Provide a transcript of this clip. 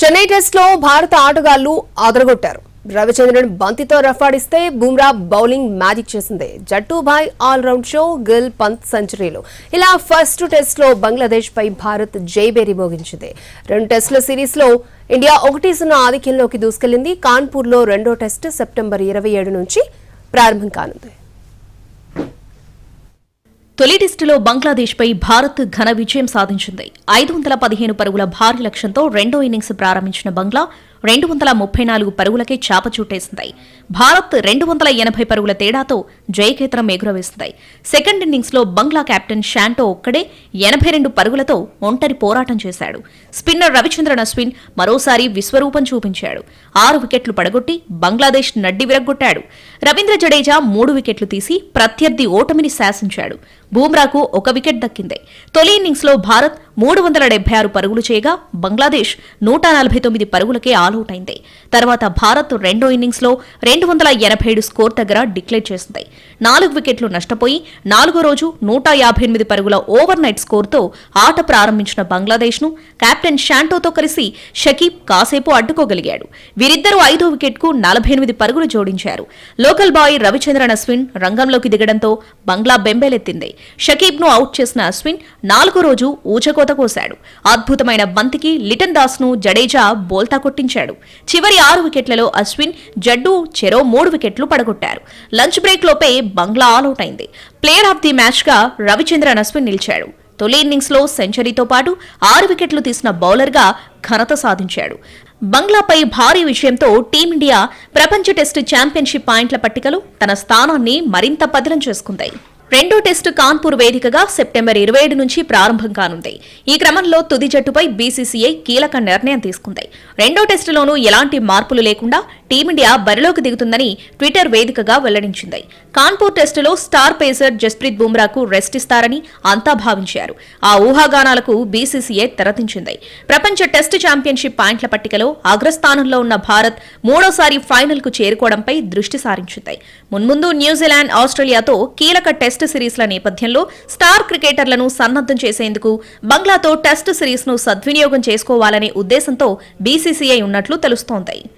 చెన్నై టెస్ట్లో భారత ఆటగాళ్ళు అదరగొట్టారు రవిచంద్రన్ బంతితో రఫాడిస్తే బుమ్రా బౌలింగ్ మ్యాజిక్ చేసింది. జట్టుభాయ్ all round show Gill Pant సెంచరీలు. ఇలా ఫస్ట్ టెస్ట్లో బంగ్లాదేశ్ పై భారత్ జైబేరి మోగించింది. రెండు టెస్టుల సిరీస్లో ఇండియా ఒకటి సున్నా ఆధిక్యంలోకి దూసుకెళ్ళింది కాన్పూర్లో రెండో టెస్ట్ సెప్టెంబర్ ఇరవై ఏడు నుంచి ప్రారంభం కానుంది. తొలి టెస్టులో బంగ్లాదేశ్పై భారత్ ఘన విజయం సాధించింది. ఐదు వందల పదిహేను పరుగుల భారీ లక్ష్యంతో రెండో ఇన్నింగ్స్ ప్రారంభించిన బంగ్లా రెండు వందల ముప్పై నాలుగు పరుగులకే చాప చుట్టేసింది. భారత్ రెండు వందల ఎనభై పరుగుల తేడాతో జయకేతనం ఎగురవేసింది. సెకండ్ ఇన్నింగ్స్లో బంగ్లా కెప్టెన్ షాంటో ఒక్కడే ఎనభై రెండు పరుగులతో ఒంటరి పోరాటం చేశాడు. స్పిన్నర్ రవిచంద్రన్ అశ్విన్ మరోసారి విశ్వరూపం చూపించాడు. ఆరు వికెట్లు పడగొట్టి బంగ్లాదేశ్ నడ్డి విరగ్గొట్టాడు. రవీంద్ర జడేజా మూడు వికెట్లు తీసి ప్రత్యర్థి ఓటమిని శాసించాడు. బూమ్రాకు ఒక వికెట్ దక్కింది. తొలి ఇన్నింగ్స్లో భారత్ మూడు వందల డెబ్బై ఆరు పరుగులు చేయగా బంగ్లాదేశ్ నూట నలభై తొమ్మిది పరుగులకే ఆలౌట్ అయింది తర్వాత భారత్ రెండో ఇన్నింగ్స్లో రెండు వందల ఎనభై ఏడు స్కోర్ దగ్గర డిక్లేర్ చేసింది. నాలుగు వికెట్లు నష్టపోయి నాలుగో రోజు నూట యాభై ఎనిమిది పరుగుల ఓవర్ నైట్ స్కోర్తో ఆట ప్రారంభించిన బంగ్లాదేశ్ను కెప్టెన్ షాంటోతో కలిసి షకీబ్ కాసేపు అడ్డుకోగలిగాడు. వీరిద్దరూ ఐదో వికెట్కు నలభై ఎనిమిది పరుగులు జోడించారు. లోకల్ బాయ్ రవిచంద్రన్ అశ్విన్ రంగంలోకి దిగడంతో బంగ్లా బెంబేలెత్తింది. షకీబ్ను అవుట్ చేసిన అశ్విన్ నాలుగో రోజు ఊచకో కోశాడు అద్భుతమైన బంతికి లిటన్ దాస్ను జడేజా బోల్తా కొట్టించాడు. చివరి ఆరు వికెట్లలో అశ్విన్ జడ్డు చెరో మూడు వికెట్లు పడగొట్టారు. లంచ్ బ్రేక్ లోపే బంగ్లా ఆల్అౌట్ అయింది. ప్లేయర్ ఆఫ్ ది మ్యాచ్గా రవిచంద్రన్ అశ్విన్ నిలిచాడు. తొలి ఇన్నింగ్స్లో సెంచరీతో పాటు ఆరు వికెట్లు తీసిన బౌలర్గా ఘనత సాధించాడు. బంగ్లాపై భారీ విజయంతో టీమిండియా ప్రపంచ టెస్టు ఛాంపియన్షిప్ పాయింట్ల పట్టికలో తన స్థానాన్ని మరింత పదిలం చేసుకుంది. రెండో టెస్టు కాన్పూర్ వేదికగా సెప్టెంబర్ ఇరవై ఏడు నుంచి ప్రారంభం కానుంది. ఈ క్రమంలో తుది జట్టుపై బీసీసీఐ కీలక నిర్ణయం తీసుకుంది. రెండో టెస్టులోనూ ఎలాంటి మార్పులు లేకుండా టీమిండియా బరిలోకి దిగుతుందని ట్విట్టర్ వేదికగా వెల్లడించింది. కాన్పూర్ టెస్టులో స్టార్ పేసర్ జస్ప్రీత్ బుమ్రాకు రెస్ట్ ఇస్తారని అంతా భావించారు. ఆ ఊహాగానాలకు బీసీసీఐ తెరదించింది ప్రపంచ టెస్ట్ ఛాంపియన్షిప్ పాయింట్ల పట్టికలో అగ్రస్థానంలో ఉన్న భారత్ మూడోసారి ఫైనల్కు చేరుకోవడంపై దృష్టి సారించింది. మున్ముందు న్యూజిలాండ్ ఆస్ట్రేలియాతో కీలక టెస్ట్ సిరీస్ల నేపథ్యంలో స్టార్ క్రికెటర్లను సన్నద్దం చేసేందుకు బంగ్లాతో టెస్ట్ సిరీస్ను సద్వినియోగం చేసుకోవాలనే ఉద్దేశంతో బీసీసీఐ ఉన్నట్లు తెలుస్తోంది.